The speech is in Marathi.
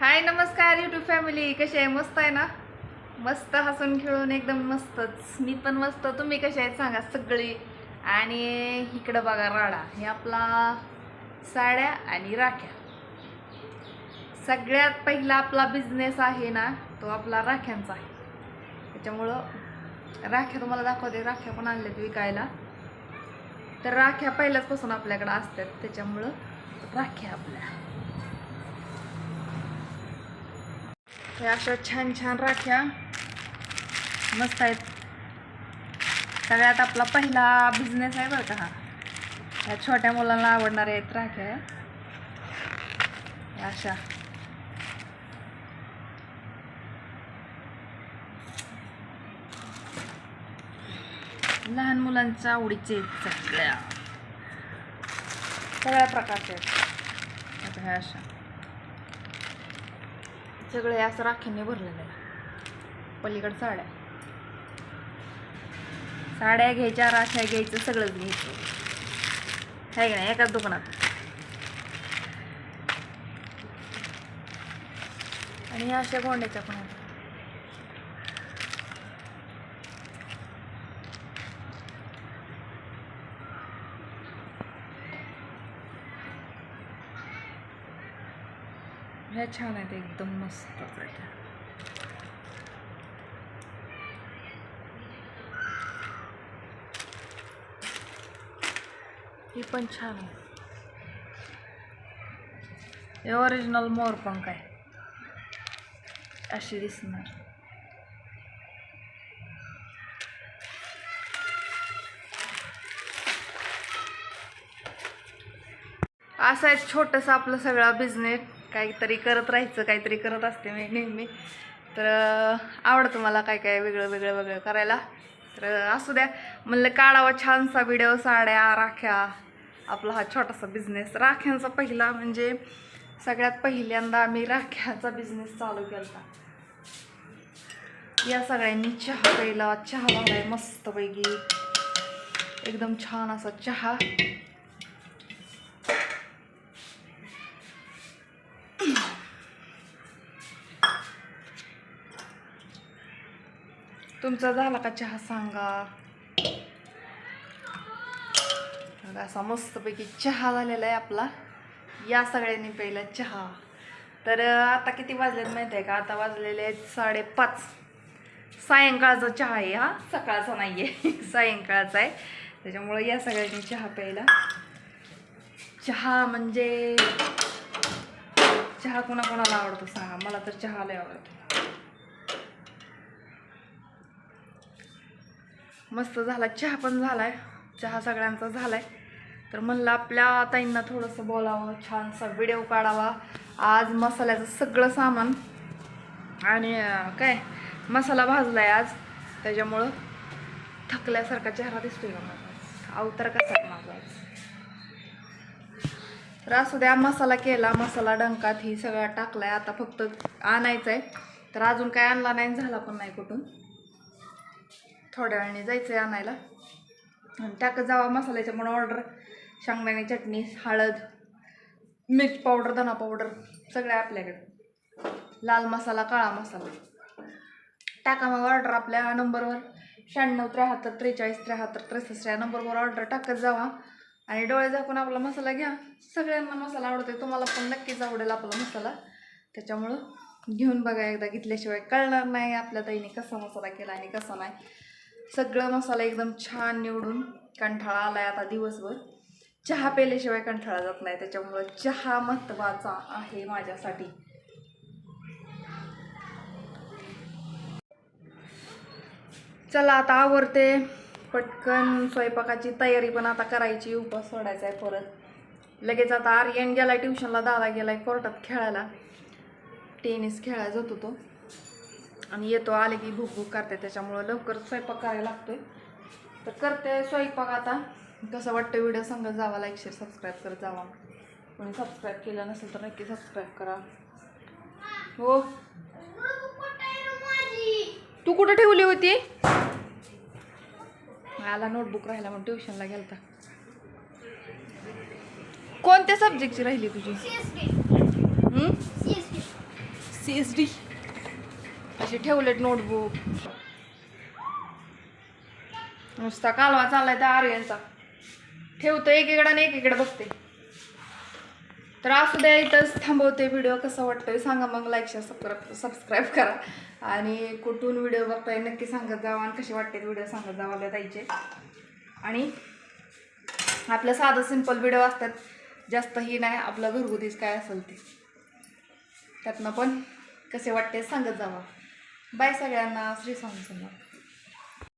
हाय नमस्कार यूट्यूब फॅमिली कशी आहे? मस्त आहे ना? मस्त हसून खेळून एकदम मस्तच. मी पण मस्त. तुम्ही कसे आहेत? सांगा सगळी. आणि इकडं बघा राडा. हे आपला साड्या आणि राख्या. सगळ्यात पहिला आपला बिझनेस आहे ना तो आपला राख्यांचा आहे. त्याच्यामुळं राख्या तुम्हाला दाखवते. राख्या पण आणल्यात विकायला. तर राख्या पहिल्याचपासून आपल्याकडे असतात. त्याच्यामुळं राख्या आपल्या. हे अशा छान छान राख्या मस्त आहेत सगळ्यात आपला पहिला बिझनेस आहे बरं का हा ह्या छोट्या मुलांना आवडणाऱ्या आहेत राख्या ह्या अशा लहान मुलांच्या आवडीचे सगळ्या सगळ्या प्रकारचे आहेत आता ह्या अशा सगळे असं राख्यांनी भरलेलं आहे. पलीकडे साड्या. साड्या घ्यायच्या राख्या घ्यायचं सगळंच घ्यायचं. आहे की नाही? एकाच दुकानात. आणि अशा गोंड्याच्या पण ह्या छान आहेत एकदम मस्त आहेत ही पण छान आहे. हे ओरिजिनल मोरपंख आहे अशी दिसणार. असं आहे छोटंसं आपलं सगळा बिझनेस काहीतरी करत राहायचं काहीतरी करत असते मी नेहमी. तर आवडतं मला काय काय वेगळं वेगळं वेगळं करायला. तर असू द्या. म्हणलं काढावा छानसा व्हिडिओ साड्या राख्या. आपला हा छोटासा बिझनेस राख्यांचा पहिला म्हणजे सगळ्यात पहिल्यांदा आम्ही राख्याचा बिझनेस चालू केला या सगळ्यांनी चहा प्यायला चहा झालाय मस्तपैकी. एकदम छान असा चहा. तुमचा झाला का चहा सांगा? असा मस्तपैकी चहा झालेला आहे आपला. या सगळ्यांनी पहिला चहा. तर आता किती वाजलेत माहिती आहे का? आता वाजलेले आहेत साडेपाच. सायंकाळचा चहा आहे हा. सकाळचा नाही आहे सायंकाळचा आहे. त्याच्यामुळं या सगळ्यांनी चहा प्यायला. चहा म्हणजे चहा कोणाकोणाला आवडतो सांगा? मला तर चहा लय आवडतो. मस्त झाला. चहा पण झाला आहे चहा सगळ्यांचा झाला आहे तर म्हणलं आपल्या ताईंना थोडंसं बोलावं छानसा व्हिडिओ काढावा. आज मसाल्याचं सगळं सामान. आणि काय? मसाला भाजला आहे आज. त्याच्यामुळं थकल्यासारखा चेहरा दिसतोय का माझा अवतार कसा आहे माझा तर असू द्या मसाला केला. मसाला डंकात ही सगळा टाकलाय. आता फक्त आणायचं आहे तर अजून काय आणला नाही झाला पण नाही कुठून. थोड्या वेळाने जायचं आहे आणायला. आणि टाकत जावा मसाल्याच्या म्हणून ऑर्डर शेंगदाणे चटणी हळद मिर्च पावडर धना पावडर सगळ्या आपल्याकडे. लाल मसाला काळा मसाला. टाका मग ऑर्डर आपल्या नंबरवर शहाण्णव त्र्याहत्तर त्रेचाळीस त्र्याहत्तर त्रेसष्ट या नंबरवर ऑर्डर टाकत जावा. आणि डोळे झाकून आपला मसाला घ्या. सगळ्यांना मसाला आवडतो तुम्हाला पण नक्कीच आवडेल आपला मसाला. त्याच्यामुळं घेऊन बघा एकदा घेतल्याशिवाय कळणार नाही आपल्या ताईने कसा मसाला केला आणि कसा नाही. सगळं मसाला एकदम छान निवडून कंठाळा आहे आता दिवसभर. चहा पेल्याशिवाय कंठाळा जात नाही त्याच्यामुळं चहा महत्त्वाचा आहे माझ्यासाठी. चला आता आवरते. पटकन स्वयंपाकाची तयारी पण आता करायची उपास सोडायचा आहे परत. लगेच आता आर्यन गेलाय ट्युशनला दादा गेलाय कोर्टात खेळायला. टेनिस खेळायला जातो तो आणि येतो आले की भूक भूक करते त्याच्यामुळं लवकर स्वयंपाक करायला लागतोय. तर करते स्वयंपाक आता. कसं वाटतं व्हिडिओ सांगत जावा लाईक शेअर सबस्क्राईब करत जावा. कोणी सबस्क्राईब केलं नसेल तर नक्की सबस्क्राईब करा. हो. तू कुठं ठेवली होती? आला नोटबुक राहिला म्हणून ट्युशनला गेलता. कोणत्या सब्जेक्टची राहिली तुझी? सी एस डी असे ठेवलेत नोटबुक नुसता कालवा चाललाय त्या आर्यनचा. ठेवतो एकीकडे आणि एकीकडे बघते. तर असू द्या इथंच थांबवते व्हिडिओ कसा वाटतोय सांगा मग लाईक शेअर सबस्क्राईब सबस्क्राईब करा. आणि कुठून व्हिडिओ बघताय नक्की सांगत जावा आणि कसे वाटते व्हिडिओ सांगत जावाला जायचे आणि आपलं साधं सिंपल व्हिडिओ असतात. जास्तही नाही आपलं घरगुतीच काय असेल ते. त्यातनं पण कसे वाटते सांगत जावा. बाय सगळ्यांना श्री स्वामी समर्थ